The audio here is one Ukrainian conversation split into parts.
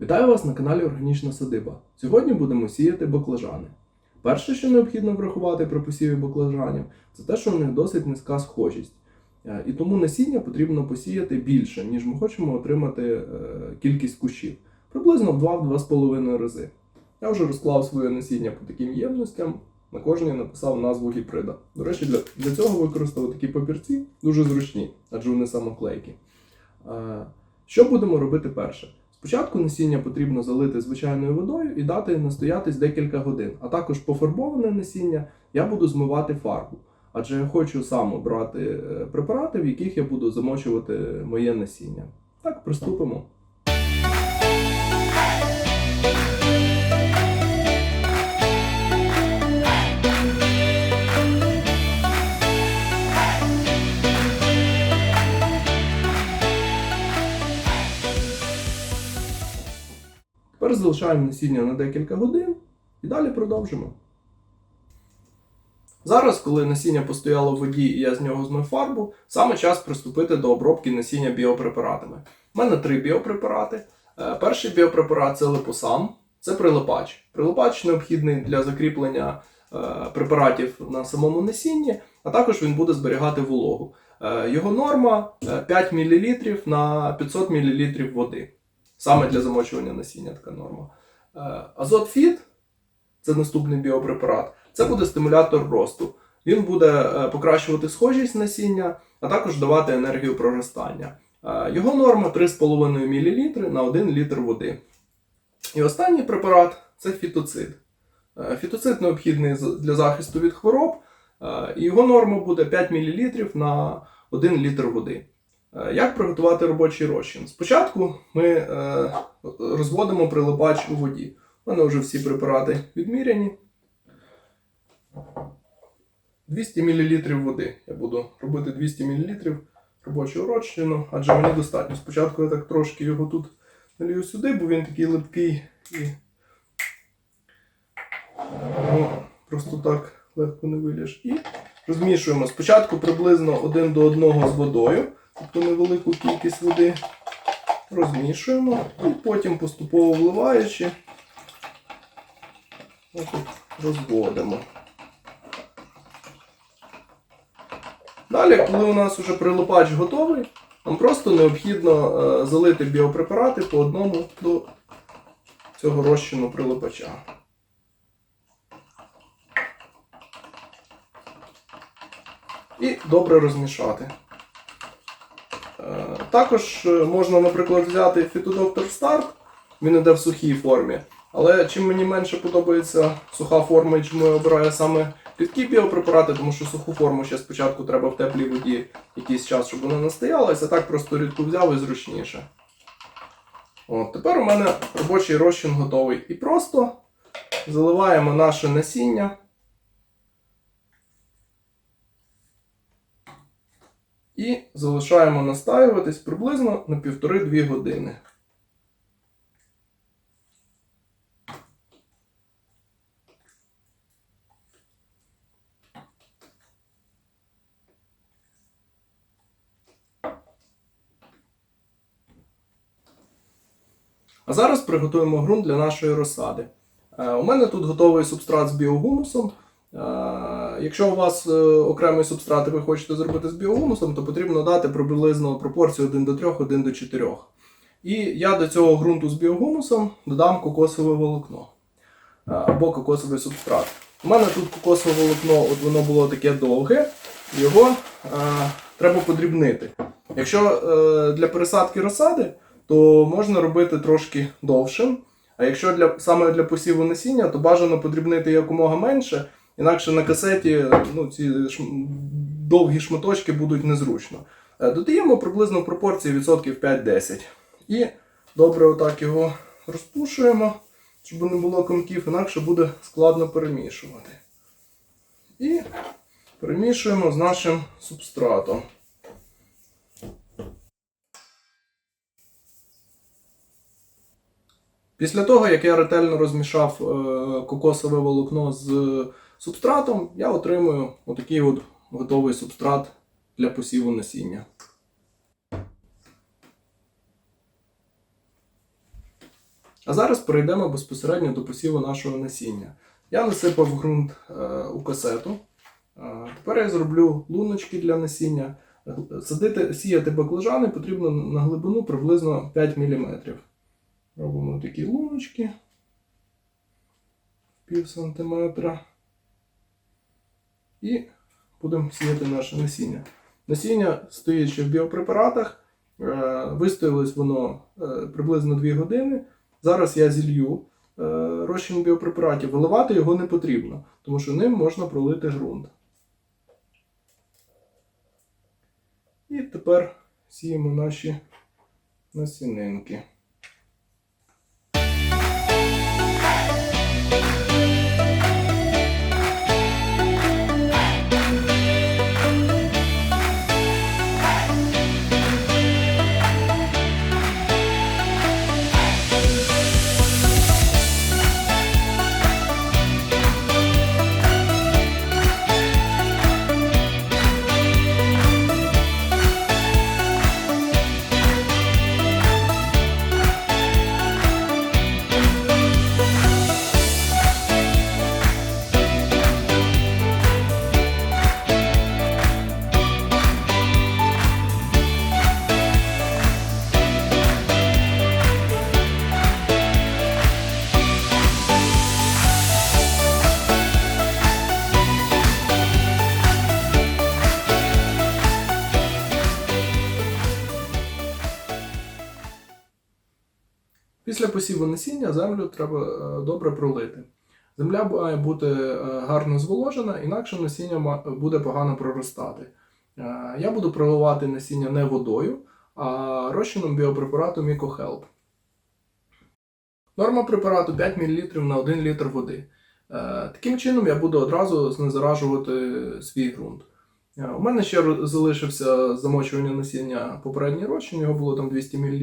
Вітаю вас на каналі Органічна Садиба. Сьогодні будемо сіяти баклажани. Перше, що необхідно врахувати при посіві баклажанів, це те, що у них досить низька схожість. Е, І тому насіння потрібно посіяти більше, ніж ми хочемо отримати е, кількість кущів. Приблизно в 2-2,5 рази. Я вже розклав своє насіння по таким ємностям. На кожній написав назву гібрида. До речі, для, для цього використав такі папірці, дуже зручні, адже вони самоклейкі. Е, Що будемо робити перше? Спочатку насіння потрібно залити звичайною водою і дати настоятись декілька годин. А також пофарбоване насіння я буду змивати фарбу. Адже я хочу сам обрати е, препарати, в яких я буду замочувати моє насіння. Так, приступимо. Тепер залишаємо насіння на декілька годин і далі продовжимо. Зараз, коли насіння постояло в воді і я з нього змив фарбу, саме час приступити до обробки насіння біопрепаратами. У мене три біопрепарати. Е, Перший біопрепарат це липосам, це прилипач. Прилипач необхідний для закріплення е, препаратів на самому насінні, а також він буде зберігати вологу. Е, Його норма е, 5 мл на 500 мл води. Саме для замочування насіння така норма. Е, Азотфіт це наступний біопрепарат. Це буде стимулятор росту. Він буде е, покращувати схожість насіння, а також давати енергію проростання. Е, Його норма 3,5 мл на 1 літр води. І останній препарат це фітоцид. Фітоцид необхідний для захисту від хвороб, і його норма буде 5 мл на 1 літр води. Е, Як приготувати робочий розчин? Спочатку ми е, розводимо прилипач у воді. У мене вже всі препарати відміряні. 200 мл води. Я буду робити 200 мл робочого розчину, адже мені достатньо. Спочатку я так трошки його тут налію сюди, бо він такий липкий і його просто так легко не виліж. І розмішуємо спочатку приблизно один до одного з водою, тобто невелику кількість води. Розмішуємо і потім поступово вливаючи, розводимо. Далі, коли у нас вже прилипач готовий, нам просто необхідно е, залити біопрепарати по одному до цього розчину прилипача. І добре розмішати. Е, Також е, можна, наприклад, взяти фітодоктор Старт, він іде в сухій формі. Але чим мені менше подобається суха форма і чому я обираю саме рідкі біопрепарати, тому що суху форму ще спочатку треба в теплій воді якийсь час, щоб вона настоялася, так просто рідку взяв і зручніше. От, тепер у мене робочий розчин готовий. І просто заливаємо наше насіння. І залишаємо настаюватись приблизно на 1,5-2 години. А зараз приготуємо ґрунт для нашої розсади. Е, У мене тут готовий субстрат з біогумусом. Якщо у вас е, окремий субстрат ви хочете зробити з біогумусом, то потрібно дати приблизно пропорцію 1 до 3, 1 до 4. І я до цього ґрунту з біогумусом додам кокосове волокно е, або кокосовий субстрат. У мене тут кокосове волокно, от воно було таке довге, його е, треба подрібнити. Якщо е, для пересадки розсади, то можна робити трошки довшим. А якщо для, саме для посіву насіння, то бажано подрібнити якомога менше, інакше на касеті ну, ці шм- довгі шматочки будуть незручно. Е, Додаємо приблизно в пропорції відсотків 5-10. І добре отак його розпушуємо, щоб не було комків, інакше буде складно перемішувати. І перемішуємо з нашим субстратом. Після того, як я ретельно розмішав е, кокосове волокно з субстратом, я отримую отакий от готовий субстрат для посіву насіння. А зараз перейдемо безпосередньо до посіву нашого насіння. Я насипав ґрунт е, у касету. Е, тепер я зроблю луночки для насіння. Садити, сіяти баклажани потрібно на глибину приблизно 5 мм. Робимо такі луночки пів сантиметра. І будемо сіяти наше насіння. Насіння ще в біопрепаратах. Е, Вистоялось воно е, приблизно 2 години. Зараз я зілью е, розчин біопрепаратів. Виливати його не потрібно, тому що ним можна пролити ґрунт. І тепер сіємо наші насінинки. Після посіву насіння землю треба е, добре пролити. Земля має бути е, гарно зволожена, інакше насіння буде погано проростати. Е, Я буду проливати насіння не водою, а розчином біопрепарату MicoHelp. Норма препарату 5 мл на 1 літр води. Таким чином я буду одразу знезаражувати свій ґрунт. Е, У мене ще залишився замочування насіння попередній розчин, його було там 200 мл.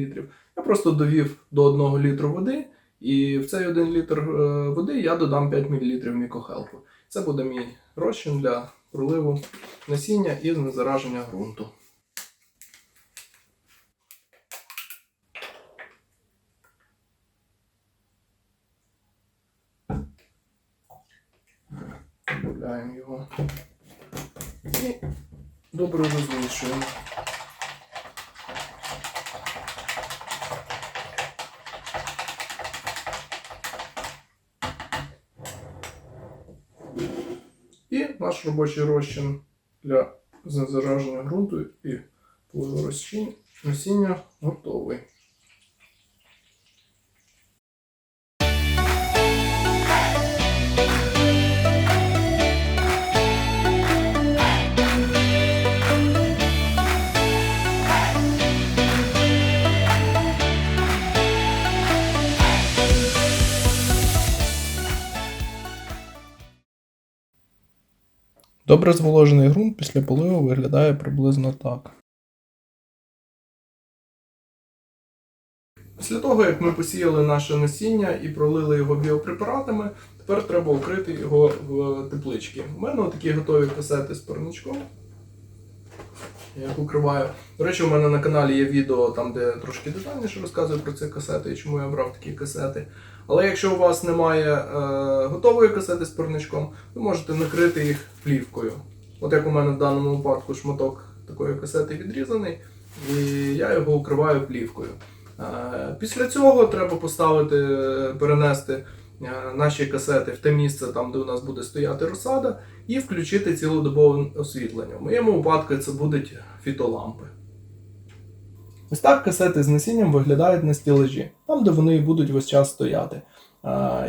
Я просто довів до 1 літру води, і в цей 1 літр е, води я додам 5 мл мікохелпу. Це буде мій розчин для проливу насіння і знезараження ґрунту. Додаємо його і добре розмішуємо. І наш робочий розчин для зараження ґрунту і розчин насіння готовий. Добре зволожений ґрунт після поливу виглядає приблизно так. Після того, як ми посіяли наше насіння і пролили його біопрепаратами, тепер треба укрити його в тепличці. У мене такі готові касети з парничком. Я укриваю. До речі, у мене на каналі є відео, там, де трошки детальніше розказую про ці касети і чому я брав такі касети. Але якщо у вас немає е, готової касети з парничком, ви можете накрити їх плівкою. От як у мене в даному випадку шматок такої касети відрізаний, і я його укриваю плівкою. Е, Після цього треба поставити, перенести е, наші касети в те місце, там, де у нас буде стояти розсада, і включити цілодобове освітлення. В моєму випадку це будуть фітолампи. Ось так касети з насінням виглядають на стілажі, там, де вони будуть весь час стояти.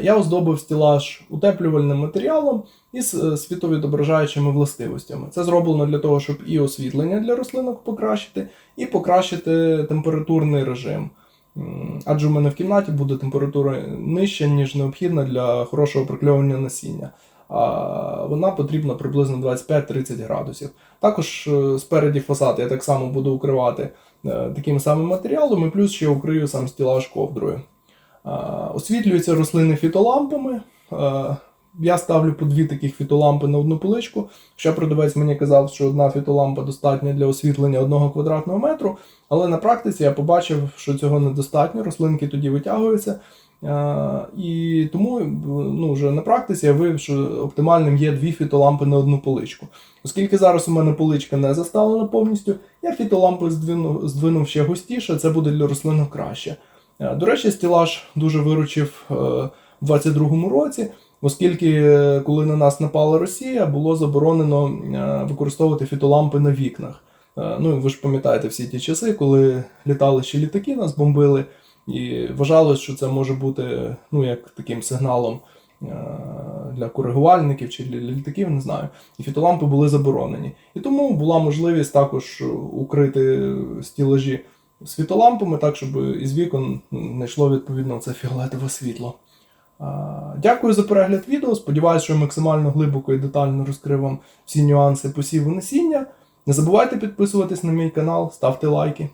Я оздобив стілаж утеплювальним матеріалом і з е, світовідображаючими властивостями. Це зроблено для того, щоб і освітлення для рослинок покращити, і покращити температурний режим. Адже у мене в кімнаті буде температура нижча, ніж необхідна для хорошого прокльовування насіння. Вона потрібна приблизно 25-30 градусів. Також е, спереді фасад я так само буду укривати е, таким самим матеріалом, і плюс ще укрию сам стілаж ковдрою. Е, Освітлюються рослини фітолампами. Я ставлю по дві таких фітолампи на одну поличку. Ще продавець мені казав, що одна фітолампа достатня для освітлення одного квадратного метру, але на практиці я побачив, що цього недостатньо, рослинки тоді витягуються. Е, І тому ну, вже на практиці я виявив, що оптимальним є дві фітолампи на одну поличку. Оскільки зараз у мене поличка не заставлена повністю, я фітолампи здвинув, здвинув ще густіше, це буде для рослинок краще. Е, До речі, стілаж дуже виручив е, в 22-му році, оскільки е, коли на нас напала Росія, було заборонено е, використовувати фітолампи на вікнах. Е, Ну, ви ж пам'ятаєте всі ті часи, коли літали ще літаки, нас бомбили, і вважалось, що це може бути ну, як таким сигналом е, для коригувальників чи для літаків, не знаю. І фітолампи були заборонені. І тому була можливість також укрити стілажі світолампами, так, щоб із вікон не йшло відповідно це фіолетове світло. Дякую за перегляд відео. Сподіваюся, що максимально глибоко і детально розкрив вам всі нюанси посіву насіння. Не забувайте підписуватись на мій канал, ставте лайки.